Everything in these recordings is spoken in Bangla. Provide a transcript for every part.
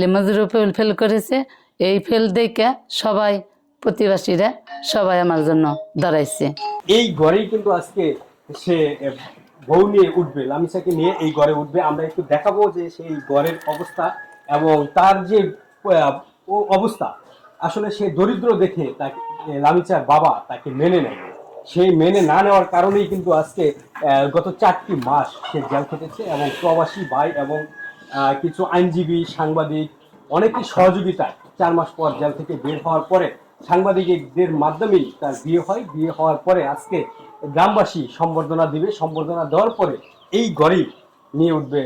লিমাজুরও ফেল ফেল করেছে, এই ফেল দেখে সবাই প্রতিবাসীরা সবাই আমার জন্য দাঁড়াইছে। এই ঘরেই কিন্তু আজকে সে বউ নিয়ে উঠবে, লামিসাকে নিয়ে এই ঘরে উঠবে। আমরা একটু দেখাবো যে সেই ঘরের অবস্থা এবং তার যে অবস্থা। আসলে সে দরিদ্র দেখে তাকে লামিচার বাবা তাকে মেনে নেয়। সেই মেনে না নেওয়ার কারণেই কিন্তু আজকে গত চারটি মাস সে জেল খেটেছে এবং প্রবাসী ভাই এবং কিছু আইনজীবী সাংবাদিক অনেকের সহযোগিতায় চার মাস পর জেল থেকে বের হওয়ার পরে সাংবাদিকদের মাধ্যমেই তার বিয়ে হয়। বিয়ে হওয়ার পরে আজকে গ্রামবাসী সম্বর্ধনা দিবে। সম্বর্ধনা দেওয়ার পরে এই ঘরেই নিয়ে উঠবে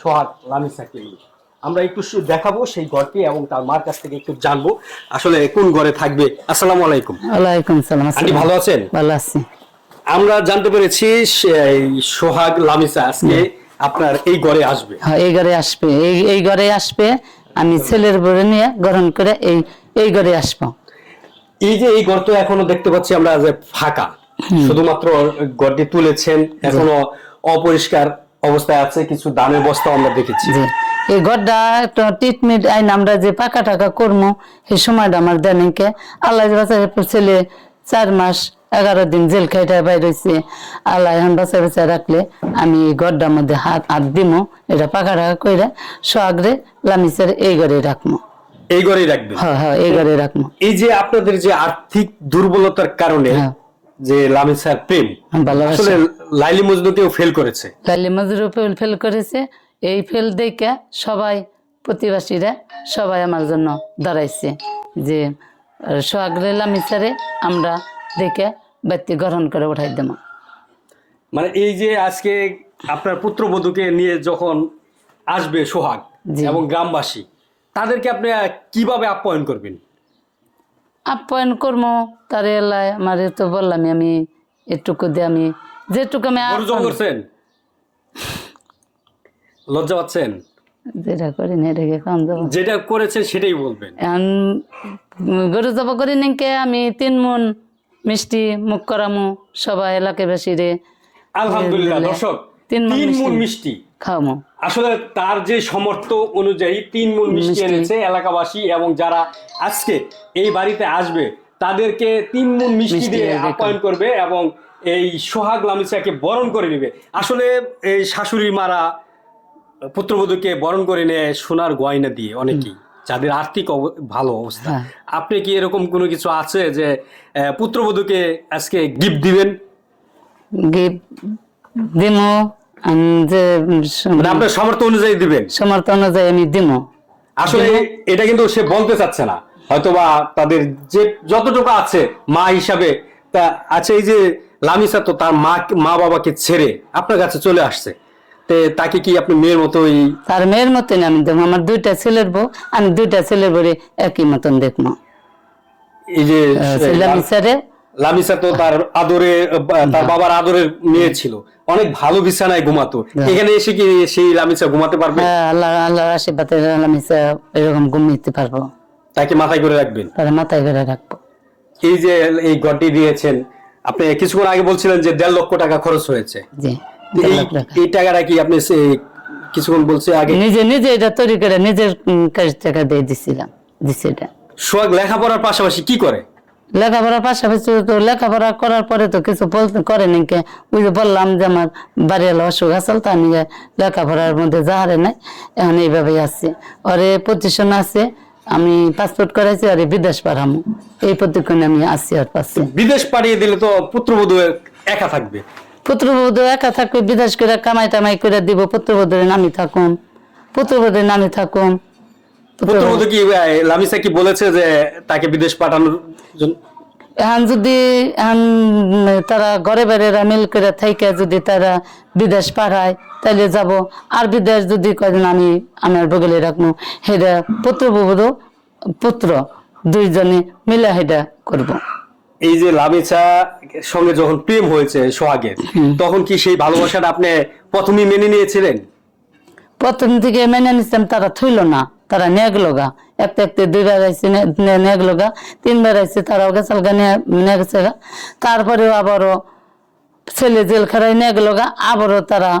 সোহাগ লামিসাকে নিয়ে আমরা একটু দেখাবো সেই ঘরটি এবং তার মার কাছ থেকে একটু জানব আসলে কোন ঘরে থাকবে। আসসালামু আলাইকুম। ওয়ালাইকুম সালাম আসসালাম। ভালো আছেন? ভালো আছি। আমরা জানতে পেরেছি সোহাগ লামিসা আজকে আপনার এই ঘরে আসবে। হ্যাঁ এই ঘরে আসবে। এই এই ঘরে আসবে আমি ছেলের বরে নিয়ে গ্রহণ করে এই এই ঘরে আসব। এই যে এই ঘর তো এখনও দেখতে পাচ্ছি আমরা যে ফাঁকা। শুধুমাত্র ঘরটি তুলেছেন এখনও অপরিষ্কার অবস্থায় আছে কিছু দানের বস্তা আমরা দেখেছি। এই ঘরটা ট্রিটমেন্ট আইন আমরা যে পাকা টাকা করব সেই সময়টা আমার দেনকে আল্লাহ ছেলে চার মাস এগারো দিন জেল খাইটা বাইর হয়েছে আল্লাহ এখন বাচ্চা বাচ্চা রাখলে আমি এই ঘরটার মধ্যে হাত হাত দিমো এটা পাকা টাকা কইরা সোয়াগরে লামিসের এই ঘরে রাখব এই ঘরেই রাখবেন? হ্যাঁ হ্যাঁ এই ঘরে রাখব এই যে আপনাদের যে আর্থিক দুর্বলতার কারণে হ্যাঁ। যে লামিসার প্রেম ভালোবাসা আসলে লাইলি মজনুকেও ফেল করেছে। লালি মজুরও ফেল ফেল করেছে। এই ফেল দেখে সবাই প্রতিবাসীরা সবাই আমার জন্য দাঁড়াইছে যে সোহাগরে লামিসারে আমরা দেখে ব্যক্তি গ্রহণ করে উঠাই দেবো। মানে এই যে আজকে আপনার পুত্রবধূকে নিয়ে যখন আসবে সোহাগ। এবং গ্রামবাসী তাদেরকে আপনি কীভাবে আপ্যায়ন করবেন? আপ্যায়ন কর্ম তার এলায় আমার তো বললামই আমি এটুকু দিয়ে আমি যেটুকু আমি লজ্জা পাচ্ছেন? যেটা করি না এটাকে কম দেবো। যেটা করেছেন সেটাই বলবেন। গরু জব করি নাকি আমি তিন মন মিষ্টি মুখ করামু সবাই এলাকাবাসী রে আলহামদুলিল্লাহ দর্শক তিন মন মিষ্টি। খাওয়ামু আসলে তার যে সমর্থ অনুযায়ী তিন মন মিষ্টি। এনেছে এলাকাবাসী এবং যারা আজকে এই বাড়িতে আসবে তাদেরকে তিন মন মিষ্টি দিয়ে আপ্যায়ন করবে এবং এই সোহাগ লামিসাকে বরণ করে নেবে। আসলে এই শাশুড়ি মারা পুত্রবধূকে বরণ করে নেয় সোনার গয়না দিয়ে অনেকেই যাদের আর্থিক ভালো অবস্থা। হ্যাঁ। আপনি কি এরকম কোনো কিছু আছে যে পুত্রবধূকে আজকে গিফট দিবেন? গিফট দিমু যে মানে আপনার সামর্থ্য অনুযায়ী দিবেন? সমর্থ অনুযায়ী আমি দিমু। আসলে এটা কিন্তু সে বলতে চাচ্ছে না। হয়তোবা তাদের যে যতটুকু আছে মা হিসাবে তা আছে এই যে লামিসা তো তার মা মা বাবাকে ছেড়ে আপনার কাছে চলে আসছে। তাকে কি আপনি মেয়ের মতোই তার মেয়ের মতন আমি দেখব। আমার দুইটা ছেলের বউ আমি দুইটা ছেলের বউরে একই মতন দেখব। এই যে ছেলে লামিসা তো তার আদরে তার বাবার আদরের মেয়ে ছিল। অনেক ভালো বিছানায় ঘুমাতো। এখানে এসে কি সেই লামিসা ঘুমাতে পারবে? হ্যাঁ আল্লাহ আল্লাহর আশীর্বাদে মিসা এরকম ঘুমিতে পারব। তাকে মাথায় করে রাখবেন? তার মাথায় করে রাখব। এই যে এই ঘরটি দিয়েছেন আপনি কিছুক্ষণ আগে বলছিলেন যে দেড় লক্ষ টাকা খরচ হয়েছে। জি। এই টাকাটা কি আপনি কিছুক্ষণ বলছে আগে? নিজে নিজে এটা তৈরি করে নিজের কাছ টাকা দিয়ে দিছিলাম দিছি এটা। সোহাগ লেখাপড়ার পাশাপাশি কি করে? লেখাপড়ার পাশাপাশি তো লেখাপড়া করার পরে তো কিছু বলতে করে নাকি ওই যে বললাম যে আমার বাড়িওয়ালা অসুখ আসল তা আমি লেখাপড়ার মধ্যে যাহারে নাই এখন এইভাবে আসছি ওরে প্রতিষ্ঠান আছে আমি পাসপোর্ট করাইছি আর বিদেশ পাঠামো। এই প্রতিক্ষণে আমি আসছি আর পাচ্ছি। বিদেশ পাঠিয়ে দিলে তো পুত্রবধূ একা থাকবে। পুত্রবধূ একা থাকবে বিদেশ করে কামাই টামাই করে দিব পুত্রবধূর নামি থাকুন পুত্রবধূর নামি থাকুন। পুত্রবধূ কি লামিসা কি বলেছে যে তাকে বিদেশ পাঠানোর জন্য? এখন যদি তারা ঘরে বাইরে মিল করে থাইকে যদি তারা বিদেশ পাঠায় তাইলে যাব। আর বিদেশ যদি কদিন আমি আমার বগলে রাখব সেটা পুত্রবধূ পুত্র দুইজনে মিলে সেটা করব। এই যে লামিসা সঙ্গে যখন প্রেম হয়েছে সোহাগের তখন কি সেই ভালোবাসাটা আপনি প্রথমেই মেনে নিয়েছিলেন? প্রথম থেকে মেনে নিতাম তারা থইল না তারা নেগলো গা। একটা একটা দুইবার আইসে নেগলো গা। তিনবার আইসে তারাও গেছাল গা নিয়ে গেছে গা। তারপরেও আবারও ছেলে জেল খারাই নিয়ে গেল গা আবারও তারা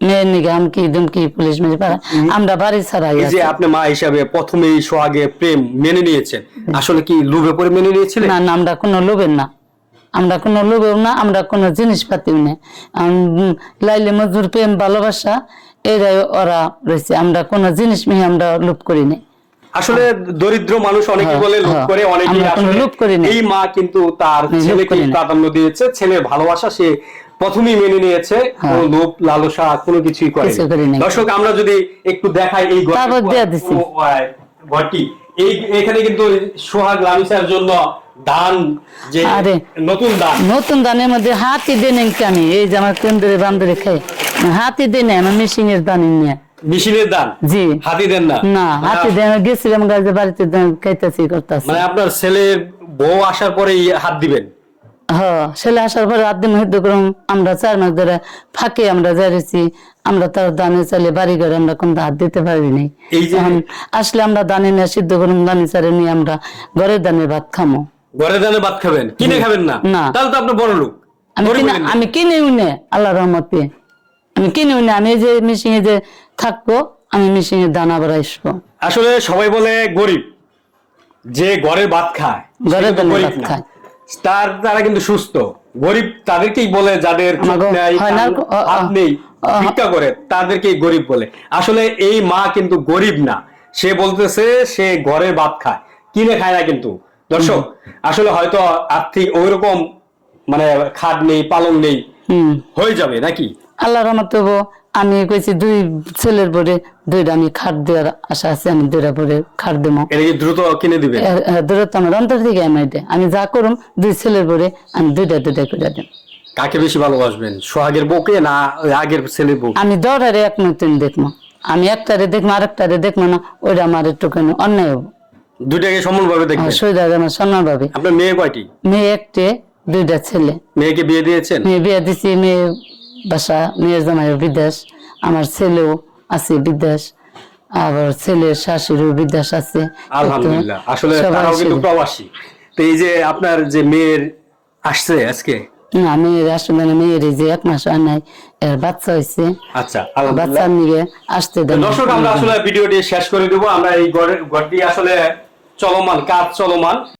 মেয়ের নিগে দুমকি পুলিশ মেরে পাড়া আমরা বাড়ি ছাড়াই যে আপনি মা হিসাবে প্রথমেই সোহাগে প্রেম মেনে নিয়েছেন আসলে কি লোভে মেনে নিয়েছিলেন? না না আমরা কোনো লোভের না। আমরা কোনো লোভেও না আমরা কোনো জিনিসপাতিও লাইলে মজুর প্রেম ভালোবাসা এরাই ওরা রয়েছে। আমরা কোনো জিনিস মেয়ে আমরা লোভ করি নাই আসলে দরিদ্র মানুষ অনেকে হ্যাঁ, বলে লোভ হ্যাঁ। করে অনেকে আসলে না। এই মা কিন্তু তার ছেলেকে প্রাধান্য দিয়েছে ছেলের ভালোবাসা সে প্রথমেই মেনে নিয়েছে কোনো লোভ লালসা কোনো কিছুই করে হ্যাঁ। দর্শক আমরা যদি একটু দেখাই এই ঘরটি- এই এখানে কিন্তু সোহাগ লামিসার জন্য দান যে। নতুন দান। নতুন দানের মধ্যে হাতি দেন আমি এই যে আমার কেন্দ্রে বান্ধরে খাই হাতি দেন আমার মেশিনের দান নিয়ে মেশিনের দান? জি। হাতি দেন না? না হাতি দেন গেছিলাম গাছে বাড়িতে দেন খাইতেছি করতেছি। মানে আপনার ছেলে বউ আসার পরেই হাত দিবেন? হ ছেলে আসার পরে আট দিন হইতে করুম আমরা চার মাস ধরে ফাঁকে আমরা যাইছি আমরা তার দানে চালে বাড়ি ঘরে আমরা কোন হাত দিতে পারি নাই। আসলে আমরা দানে নিয়ে সিদ্ধ করুম দানে চারে নিয়ে আমরা ঘরের দানে ভাত খামো। ঘরে দানে ভাত খাবেন? কিনে খাবেন না? না। তাহলে তো আপনি বড় লোক। আমি কিনে হলেন আমি কিনে উনে আল্লাহ রহমতে আমি কিনে উনে আমি যে মিশিংয়ে যে থাকব আমি মিশিংয়ে দানা আবার আসব। আসলে সবাই বলে গরিব। যে ঘরের ভাত খায় ঘরের দানে ভাত খায়। তার তারা কিন্তু সুস্থ। গরিব তাদেরকেই বলে যাদের নেই ভিক্ষা করে তাদেরকেই গরিব বলে। আসলে এই মা কিন্তু গরিব না। সে বলতেছে সে ঘরের ভাত খায় কিনে খায় না কিন্তু। দর্শক আসলে হয়তো আর্থিক ওইরকম মানে খাট নেই পালন নেই হয়ে যাবে নাকি? আল্লাহ রহমত আমি কইছি দুই ছেলের পরে দুইটা আমি খাট দেওয়ার আশা আছে আমি দুইটা পরে খাট দেবো। দ্রুত কিনে দিবে দূরত্ব আমার অন্তর থেকে আমি এটা আমি যা করুম দুই ছেলের পরে আমি দুইটা দুইটা করে দেব। কাকে বেশি ভালোবাসবেন সোহাগের বউকে না আগের ছেলের বউ আমি দৌড়ারে এক নতুন দেখব আমি একটারে দেখব আরেকটারে দেখব না ওইটা আমার একটু কেন অন্যায় হব। দুইটাকে সমানভাবে দেখবেন? সৈদা আমার সম্মান পাবে আপনার মেয়ে কয়টি? মেয়ে একটে দুইটা ছেলে। মেয়েকে বিয়ে দিয়েছেন? মেয়ে বিয়ে দিছি মেয়ে বাসা মেয়ের জামাই বিদেশ আমার ছেলেও আছে বিদেশ আবার ছেলের শাশুড়িও বিদেশ আছে। আলহামদুলিল্লাহ। আসলে তারাও কিন্তু প্রবাসী। তো এই যে আপনার যে মেয়ের আসছে আজকে? না মেয়ের আসলে মেয়ের এই যে এক মাস হয় নাই এর বাচ্চা হয়েছে। আচ্ছা বাচ্চার নিয়ে আসতে দেন। দর্শক আমরা আসলে ভিডিওটি শেষ করে দেবো। আমরা এই ঘরটি আসলে চলমান কাজ চলমান।